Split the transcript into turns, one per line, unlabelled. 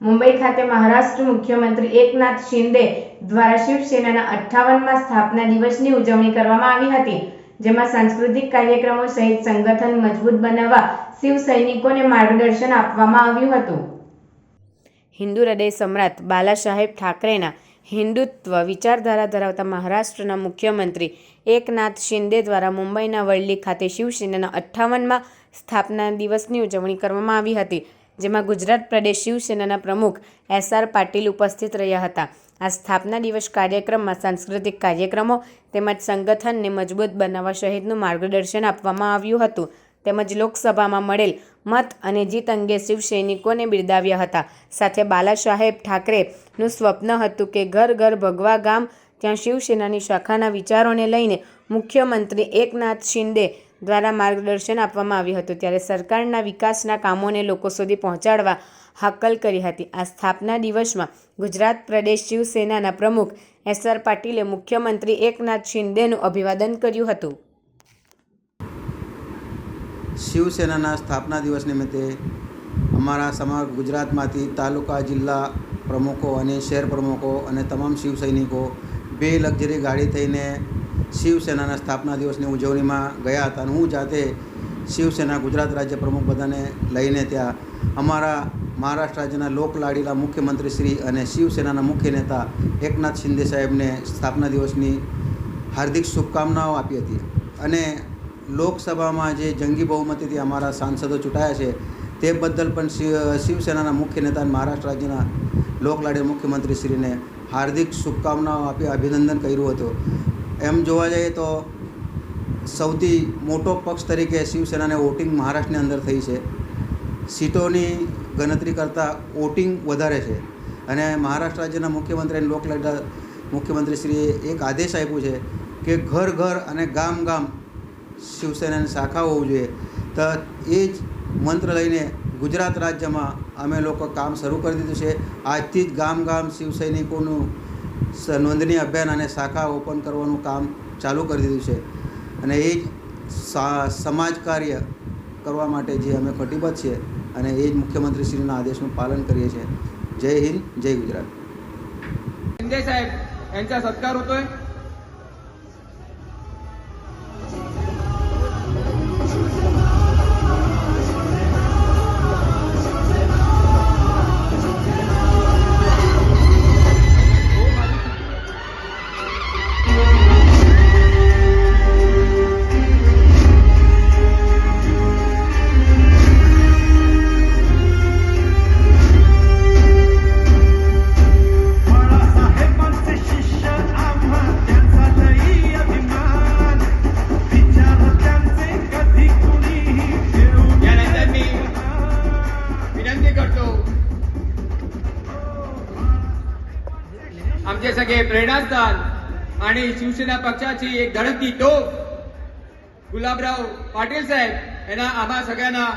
મુંબઈ ખાતે મહારાષ્ટ્ર મુખ્યમંત્રી એકનાથ શિંદે દ્વારા શિવસેનાના અઠ્ઠાવનમાં સ્થાપના દિવસની ઉજવણી કરવામાં આવી હતી, જેમાં સાંસ્કૃતિક કાર્યક્રમો સહિત સંગઠન મજબૂત બનાવવા શિવ સૈનિકોને માર્ગદર્શન આપવામાં આવ્યું હતું. હિન્દુ હૃદય સમ્રાટ બાલા સાહેબ ઠાકરેના હિન્દુત્વ વિચારધારા ધરાવતા મહારાષ્ટ્રના મુખ્યમંત્રી એકનાથ શિંદે દ્વારા મુંબઈના વરલી ખાતે શિવસેનાના અઠ્ઠાવનમાં સ્થાપના દિવસની ઉજવણી કરવામાં આવી હતી. જેમાં ગુજરાત પ્રદેશ શિવસેનાના પ્રમુખ એસ આર પાટીલ ઉપસ્થિત રહ્યા હતા. આ સ્થાપના દિવસ કાર્યક્રમમાં સાંસ્કૃતિક કાર્યક્રમો તેમજ સંગઠનને મજબૂત બનાવવા સહિતનું માર્ગદર્શન આપવામાં આવ્યું હતું. તેમજ લોકસભામાં મળેલ મત અને જીત અંગે શિવસૈનિકોને બિરદાવ્યા હતા. સાથે બાલા સાહેબ ઠાકરેનું સ્વપ્ન હતું કે ઘર ઘર ભગવા ગામ, ત્યાં શિવસેનાની શાખાના વિચારોને લઈને મુખ્યમંત્રી એકનાથ શિંદે દ્વારા માર્ગદર્શન આપવામાં આવ્યું હતું. ત્યારે સરકારના વિકાસના કામોને લોકો સુધી પહોંચાડવા હાકલ કરી હતી. આ સ્થાપના દિવસમાં ગુજરાત પ્રદેશ શિવસેનાના પ્રમુખ એસ આર પાટીલે મુખ્યમંત્રી એકનાથ શિંદેનું અભિવાદન કર્યું હતું.
શિવસેનાના સ્થાપના દિવસ નિમિત્તે અમારા સમગ્ર ગુજરાતમાંથી તાલુકા, જિલ્લા પ્રમુખો અને શહેર પ્રમુખો અને તમામ શિવ સૈનિકો બે લક્ઝરી ગાડી થઈને શિવસેનાના સ્થાપના દિવસની ઉજવણીમાં ગયા હતા અને હું જાતે શિવસેના ગુજરાત રાજ્ય પ્રમુખ બધાને લઈને ત્યાં અમારા મહારાષ્ટ્ર રાજ્યના લોકલાડીલા મુખ્યમંત્રી શ્રી અને શિવસેનાના મુખ્ય નેતા એકનાથ શિંદે સાહેબને સ્થાપના દિવસની હાર્દિક શુભકામનાઓ આપી હતી. અને લોકસભામાં જે જંગી બહુમતીથી અમારા સાંસદો ચૂંટાયા છે, તે બદલ પણ શિવ, શિવસેનાના મુખ્ય નેતા અને મહારાષ્ટ્ર રાજ્યના લોકલાડી મુખ્યમંત્રીશ્રીને હાર્દિક શુભકામનાઓ આપી અભિનંદન કર્યું હતું. એમ જોવા જઈએ તો સૌથી મોટો પક્ષ તરીકે શિવસેનાને વોટિંગ મહારાષ્ટ્રની અંદર થઈ છે. સીટોની ગણતરી કરતાં વોટિંગ વધારે છે. અને મહારાષ્ટ્ર રાજ્યના મુખ્યમંત્રી અને લોકલાડીલા મુખ્યમંત્રીશ્રીએ એક આદેશ આપ્યો છે કે ઘર ઘર અને ગામ ગામ શિવસેનાની શાખા હોવું જોઈએ. તો એ જ મંત્ર લઈને ગુજરાત રાજ્યમાં અમે લોકો કામ શરૂ કરી દીધું છે. આજથી જ ગામ ગામ શિવસૈનિકોનું નોંધણી અભિયાન અને શાખા ઓપન કરવાનું કામ ચાલુ કરી દીધું છે અને એ જ સા- સમાજ કાર્ય કરવા માટે જે અમે કટિબદ્ધ છીએ અને એ જ મુખ્યમંત્રીશ્રીના આદેશનું પાલન કરીએ છીએ જય હિન્દ જય ગુજરાત
शिंदे साहेब यांचा सत्कार होतोय आमचे सगळे प्रेरणास्थान आणि शिवसेना पक्षाची एक धडकती तोफ गुलाबराव पाटील साहेब यांना आम्हा सगळ्यांना